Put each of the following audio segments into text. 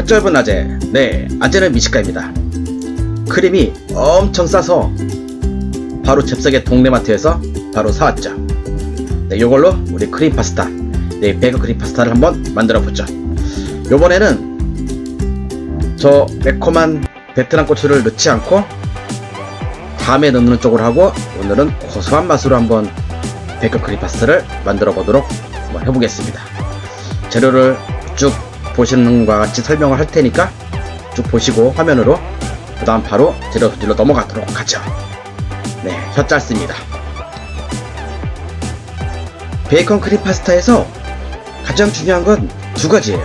볕짧은 아재. 네 아재는 미식가입니다. 크림이 엄청 싸서 바로 잽싸게 동네마트에서 바로 사왔죠. 네 요걸로 우리 크림 파스타 네 베이컨 크림 파스타를 한번 만들어 보죠. 요번에는 저 매콤한 베트남 고추를 넣지 않고 다음에 넣는 쪽으로 하고 오늘은 고소한 맛으로 한번 베이컨 크림 파스타를 만들어 보도록 한번 해보겠습니다. 재료를 쭉 보시는 것과 같이 설명을 할 테니까 쭉 보시고 화면으로 그 다음 바로 재료 소질로 넘어가도록 하죠. 네, 혀 짧습니다. 베이컨 크림 파스타에서 가장 중요한 건 두 가지예요.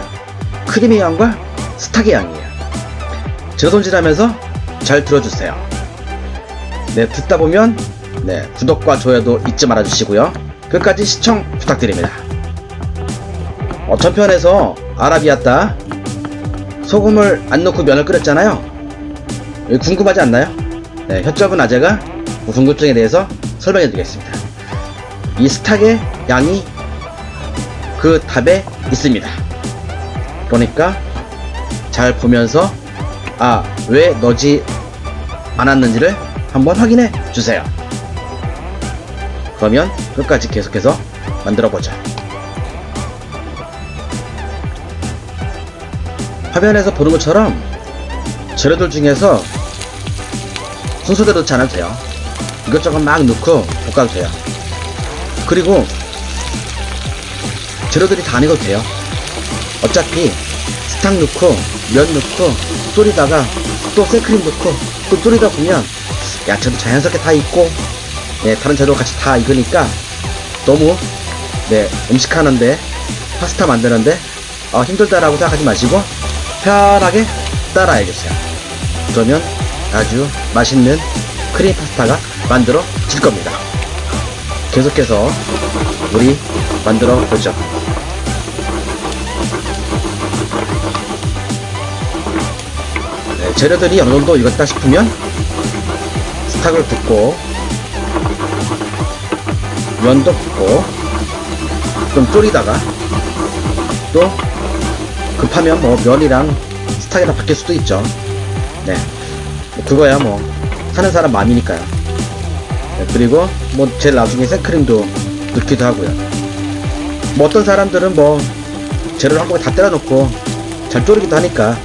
크림의 양과 스탁의 양이에요. 재료 손질하면서 잘 들어주세요. 네, 듣다 보면 네, 구독과 좋아요도 잊지 말아 주시고요. 끝까지 시청 부탁드립니다. 어, 전편에서 아라비아따 소금을 안 넣고 면을 끓였잖아요. 궁금하지 않나요? 네, 혀쩍은 아재가 그 궁금증에 대해서 설명해 드리겠습니다. 이 스탁의 양이 그 답에 있습니다. 그러니까 잘 보면서 아, 왜 넣지 않았는지를 한번 확인해 주세요. 그러면 끝까지 계속해서 만들어 보자. 화면에서 보는 것처럼 재료들 중에서 순서대로 않아도 돼요. 이것저것 막 넣고 볶아도 돼요. 그리고 재료들이 다안 익어도 돼요. 어차피 스탁 넣고 면 넣고 졸이다가 또 생크림 넣고 또 졸이다 보면 야채도 자연스럽게 다 익고 네, 다른 재료 같이 다 익으니까 너무 네, 음식 하는데 파스타 만드는데 어, 힘들다라고 생각하지 마시고 편하게 따라해주세요. 그러면 아주 맛있는 크림 파스타가 만들어질 겁니다. 계속해서 우리 만들어 보죠. 네, 재료들이 어느 정도 익었다 싶으면 스탁을 붓고 면도 붓고 좀 졸이다가 또 급하면 뭐 면이랑 스탁이랑 바뀔 수도 있죠. 네. 뭐 그거야 뭐 하는 사람 마음이니까요. 네, 그리고 뭐 제일 나중에 생크림도 넣기도 하고요. 뭐 어떤 사람들은 뭐 재료를 한꺼번에 다 때려 넣고 잘 졸이기도 하니까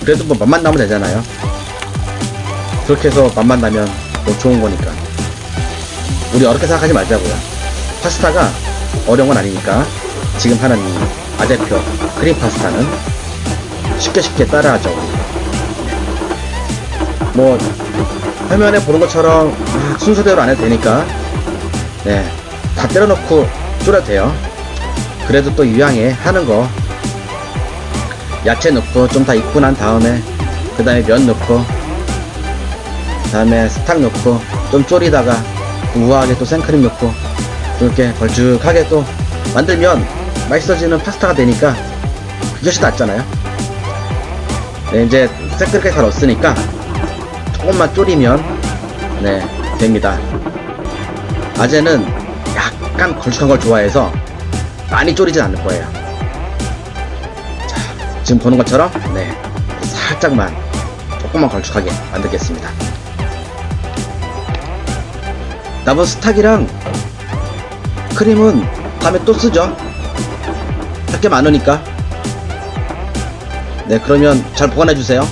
그래도 뭐 맛만 나면 되잖아요. 그렇게 해서 맛만 나면 뭐 좋은 거니까. 우리 어렵게 생각하지 말자고요. 파스타가 어려운 건 아니니까 지금 하는 이 아재표 크림 파스타는 쉽게 쉽게 따라하죠. 뭐 화면에 보는 것처럼 막 순서대로 안 해도 되니까 네, 다 때려놓고 졸여도 돼요. 그래도 또 유양에 하는 거 야채 넣고 좀 다 익고 난 다음에 그 다음에 면 넣고 그 다음에 스탁 넣고 좀 졸이다가 우아하게 또 생크림 넣고 이렇게 걸쭉하게 또 만들면 맛있어지는 파스타가 되니까 그것이 낫잖아요. 네, 이제 새끄럽게 잘 넣었으니까 조금만 졸이면 네 됩니다. 아재는 약간 걸쭉한 걸 좋아해서 많이 졸이진 않을 거예요. 자, 지금 보는 것처럼 네 살짝만 조금만 걸쭉하게 만들겠습니다. 남은 스탁이랑 크림은 다음에 또 쓰죠. 할 게 많으니까. 네, 그러면 잘 보관해 주세요.